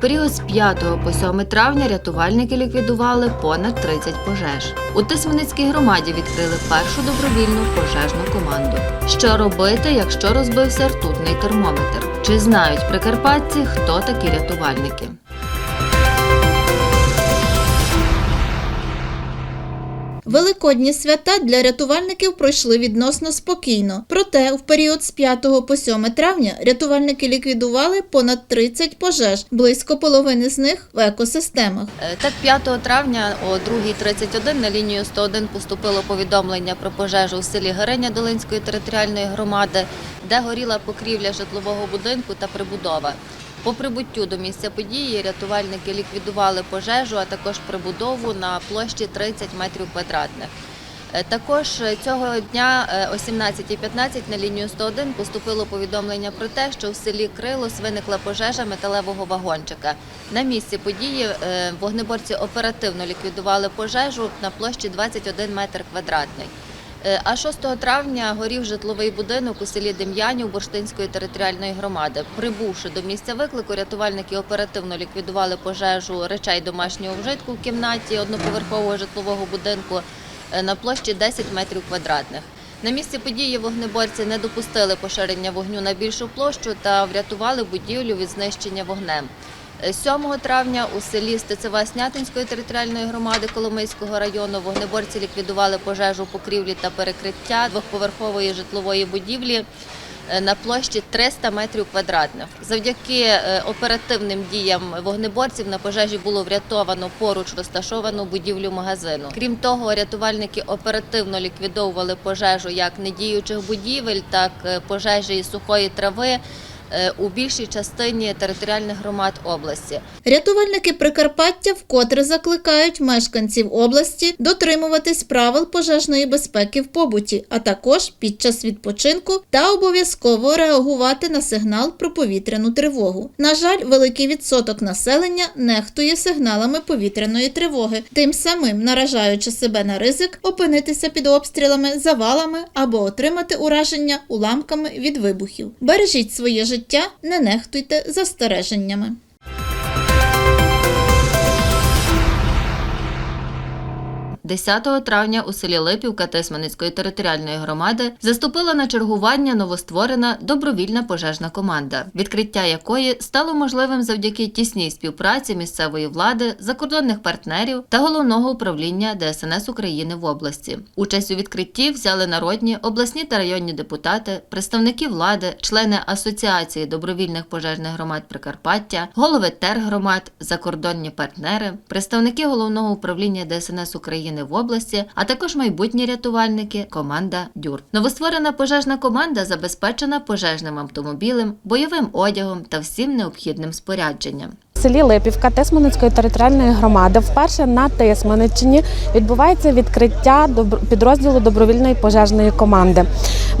Період з 5 по 7 травня рятувальники ліквідували понад 30 пожеж. У Тисменицькій громаді відкрили першу добровільну пожежну команду. Що робити, якщо розбився ртутний термометр? Чи знають прикарпатці, хто такі рятувальники? Великодні свята для рятувальників пройшли відносно спокійно. Проте, в період з 5 по 7 травня рятувальники ліквідували понад 30 пожеж, близько половини з них в екосистемах. Е, Так, 5 травня о 2.31 на лінію 101 поступило повідомлення про пожежу у селі Гереня Долинської територіальної громади, де горіла покрівля житлового будинку та прибудова. По прибуттю до місця події рятувальники ліквідували пожежу, а також прибудову на площі 30 метрів квадратних. Е, Також цього дня е, о 17.15 на лінію 101 поступило повідомлення про те, що в селі Крилос виникла пожежа металевого вагончика. На місці події е, вогнеборці оперативно ліквідували пожежу на площі 21 метр квадратний. Е, А 6 травня горів житловий будинок у селі Дем'янів Бурштинської територіальної громади. Прибувши до місця виклику, рятувальники оперативно ліквідували пожежу речей домашнього вжитку в кімнаті одноповерхового житлового будинку е, на площі 10 метрів квадратних. На місці події вогнеборці не допустили поширення вогню на більшу площу та врятували будівлю від знищення вогнем. Е, 7 травня у селі Стецева Снятинської територіальної громади Коломийського району вогнеборці ліквідували пожежу покрівлі та перекриття двохповерхової житлової будівлі е, на площі 300 метрів квадратних. Завдяки е, оперативним діям вогнеборців на пожежі було врятовано поруч розташовану будівлю магазину. Крім того, рятувальники оперативно ліквідовували пожежу як недіючих будівель, так е, пожежі із сухої трави у більшій частині територіальних громад області. Рятувальники Прикарпаття вкотре закликають мешканців області дотримуватись правил пожежної безпеки в побуті, а також під час відпочинку та обов'язково реагувати на сигнал про повітряну тривогу. На жаль, великий відсоток населення нехтує сигналами повітряної тривоги, тим самим наражаючи себе на ризик опинитися під обстрілами, завалами або отримати ураження уламками від вибухів. Бережіть своє життя, не нехтуйте застереженнями. – 10 травня у селі Липівка Тисманицької територіальної громади заступила на чергування новостворена добровільна пожежна команда, відкриття якої стало можливим завдяки тісній співпраці місцевої влади, закордонних партнерів та головного управління ДСНС України в області. Участь у відкритті взяли народні, обласні та районні депутати, представники влади, члени Асоціації добровільних пожежних громад Прикарпаття, голови тергромад, закордонні партнери, представники головного управління ДСНС України в області, а також майбутні рятувальники, команда Дюр. Новостворена пожежна команда забезпечена пожежним автомобілем, бойовим одягом та всім необхідним спорядженням. В селі Липівка Тисманицької територіальної громади вперше на Тисманиччині відбувається відкриття підрозділу добровільної пожежної команди.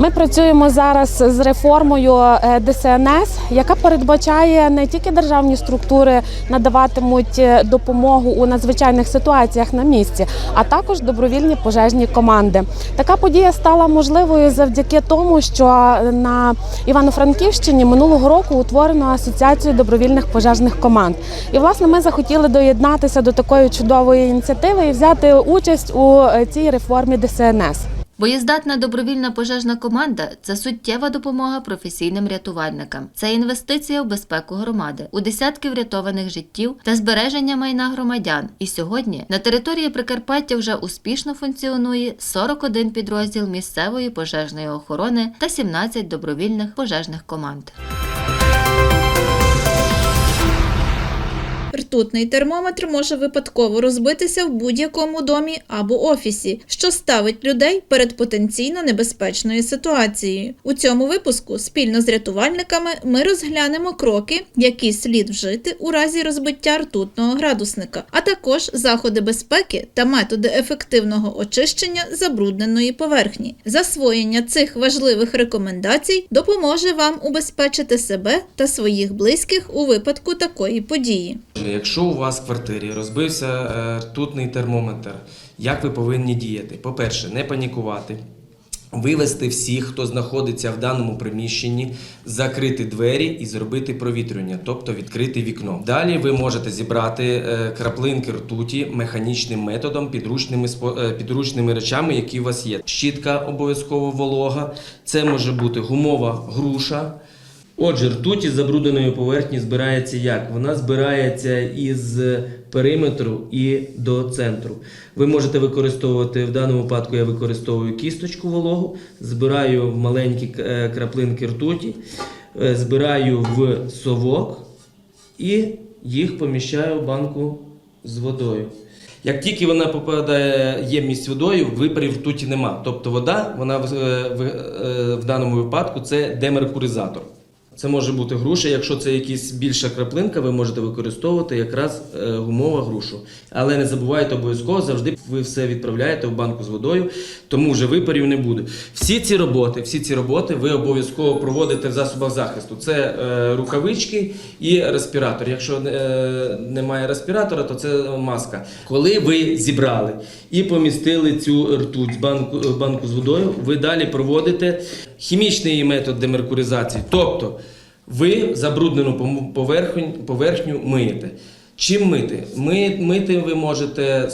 Ми працюємо зараз з реформою е, ДСНС, яка передбачає не тільки державні структури надаватимуть е, допомогу у надзвичайних ситуаціях на місці, а також добровільні пожежні команди. Така подія стала можливою завдяки тому, що на Івано-Франківщині минулого року утворено асоціацію добровільних пожежних команд. І власне ми захотіли доєднатися до такої чудової ініціативи і взяти участь у е, цій реформі ДСНС. Боєздатна добровільна пожежна команда це суттєва допомога професійним рятувальникам. Це інвестиція в безпеку громади, у десятки врятованих життів та збереження майна громадян. І сьогодні на території Прикарпаття вже успішно функціонує 41 підрозділ місцевої пожежної охорони та 17 добровільних пожежних команд. Ртутний термометр може випадково розбитися в будь-якому домі або офісі, що ставить людей перед потенційно небезпечною ситуацією. У цьому випуску спільно з рятувальниками ми розглянемо кроки, які слід вжити у разі розбиття ртутного градусника, а також заходи безпеки та методи ефективного очищення забрудненої поверхні. Засвоєння цих важливих рекомендацій допоможе вам убезпечити себе та своїх близьких у випадку такої події. Якщо у вас в квартирі розбився е, ртутний термометр, як ви повинні діяти? По-перше, не панікувати. Вивести всіх, хто знаходиться в даному приміщенні, закрити двері і зробити провітрювання, тобто відкрити вікно. Далі ви можете зібрати е, краплинки ртуті механічним методом, підручними е, підручними речами, які у вас є. Щітка обов'язково волога. Це може бути гумова груша. Отже, ртуть із забрудненої поверхні збирається як? Вона збирається із периметру і до центру. Ви можете використовувати в даному випадку. Я використовую кісточку вологу, збираю маленькі е, краплинки ртуті, е, збираю в совок і їх поміщаю в банку з водою. Як тільки вона попадає в ємність водою, випарів ртуті нема. Тобто вода, вона в, е, в, е, в даному випадку це демеркуризатор. Це може бути груша. Якщо це якась більша краплинка, ви можете використовувати якраз е, гумову грушу. Але не забувайте обов'язково завжди ви все відправляєте в банку з водою, тому вже випарів не буде. Всі ці роботи, всі ці роботи ви обов'язково проводите в засобах захисту. Це е, рукавички і респіратор. Якщо е, немає респіратора, то це маска. Коли ви зібрали і помістили цю ртуть з банку, банку з водою, ви далі проводите хімічний метод демеркуризації. Тобто ви забруднену поверхню, поверхню миєте. Чим мити? Мити ви можете е,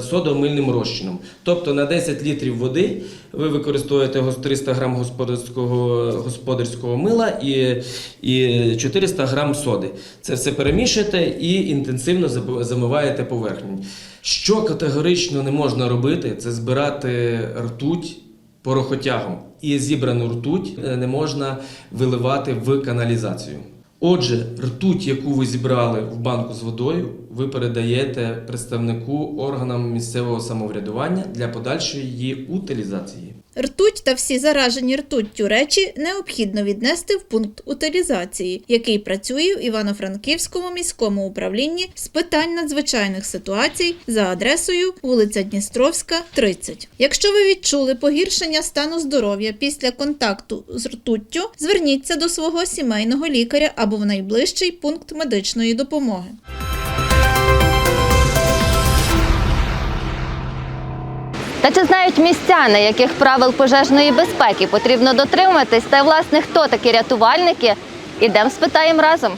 содомильним розчином. Тобто на 10 літрів води ви використовуєте 300 грам господарського, господарського мила і, і 400 грам соди. Це все перемішуєте і інтенсивно замиваєте поверхню. Що категорично не можна робити, це збирати ртуть порохотягом. І зібрану ртуть е, не можна виливати в каналізацію. Отже, ртуть, яку ви зібрали в банку з водою, ви передаєте представнику органам місцевого самоврядування для подальшої її утилізації. Ртуть та всі заражені ртуттю речі необхідно віднести в пункт утилізації, який працює в Івано-Франківському міському управлінні з питань надзвичайних ситуацій за адресою вулиця Дністровська, 30. Якщо ви відчули погіршення стану здоров'я після контакту з ртуттю, зверніться до свого сімейного лікаря або в найближчий пункт медичної допомоги. Та чи знають містяни, яких правил пожежної безпеки потрібно дотримуватись? Та власне хто такі рятувальники? Ідемо спитаємо разом.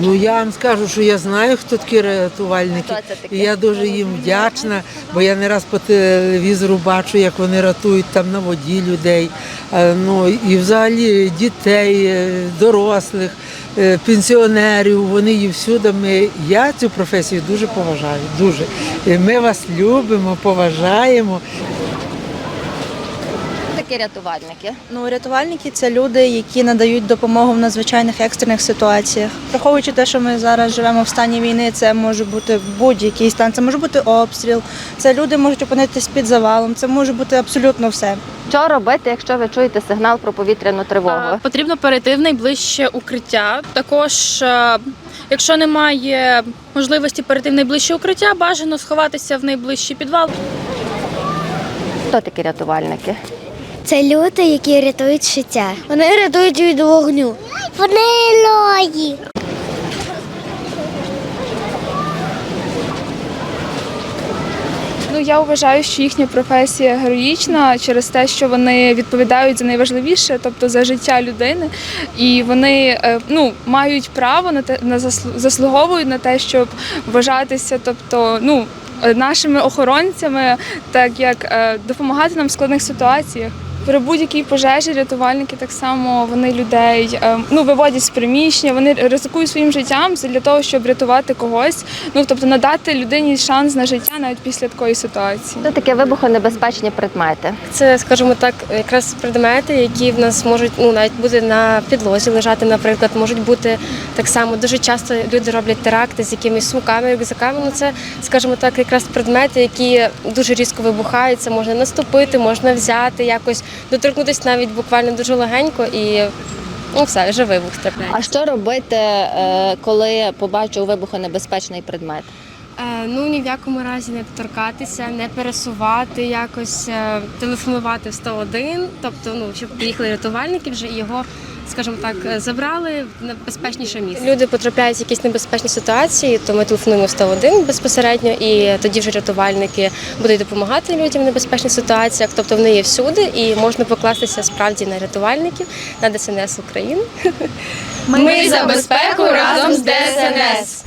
Ну я вам скажу, що я знаю, хто такі рятувальники. Хто це такі? І я дуже їм вдячна, бо я не раз по телевізору бачу, як вони рятують там на воді людей. Е, Ну і взагалі дітей, е, дорослих, пенсіонерів. Вони є всюди. Ми я цю професію дуже поважаю. Дуже ми вас любимо, поважаємо. Такі рятувальники? Ну, рятувальники це люди, які надають допомогу в надзвичайних екстрених ситуаціях. Враховуючи те, що ми зараз живемо в стані війни, це може бути будь-який стан, це може бути обстріл, це люди можуть опинитись під завалом, це може бути абсолютно все. Що робити, якщо ви чуєте сигнал про повітряну тривогу? Потрібно перейти в найближче укриття. Також, е, якщо немає можливості перейти в найближче укриття, бажано сховатися в найближчий підвал. Хто такі рятувальники? Це люди, які рятують життя. Вони рятують від вогню. Вони лої. Ну я вважаю, що їхня професія героїчна через те, що вони відповідають за найважливіше, тобто за життя людини, і вони е, ну мають право на те на заслу- заслуговують на те, щоб вважатися, тобто ну. е, Нашими охоронцями, так як е, допомагати нам в складних ситуаціях. При будь-якій пожежі рятувальники так само вони людей е, ну виводять з приміщення, вони ризикують своїм життям для того, щоб рятувати когось. Ну тобто надати людині шанс на життя навіть після такої ситуації. Хто такі вибухонебезпечні предмети? Це, скажімо так, якраз предмети, які в нас можуть ну навіть бути на підлозі лежати, наприклад, можуть бути так само. Дуже часто люди роблять теракти з якимись сумками, рюкзаками. Ну це, скажімо так, якраз предмети, які дуже різко вибухають. Це можна наступити, можна взяти, якось доторкнутися навіть буквально дуже легенько і ну все, вже вибух трапляється. А що робити, е, коли побачив вибухонебезпечний предмет? Е, Ну ні в якому разі не торкатися, не пересувати, якось е, телефонувати в 101, тобто, ну щоб приїхали рятувальники вже і його, скажімо так, е, забрали в безпечніше місце. Люди потрапляють в якісь небезпечні ситуації, то ми телефонуємо в 101 безпосередньо, і тоді вже рятувальники будуть допомагати людям в небезпечних ситуаціях. Тобто вони є всюди, і можна покластися справді на рятувальників, на ДСНС України. Ми за безпеку разом з ДСНС.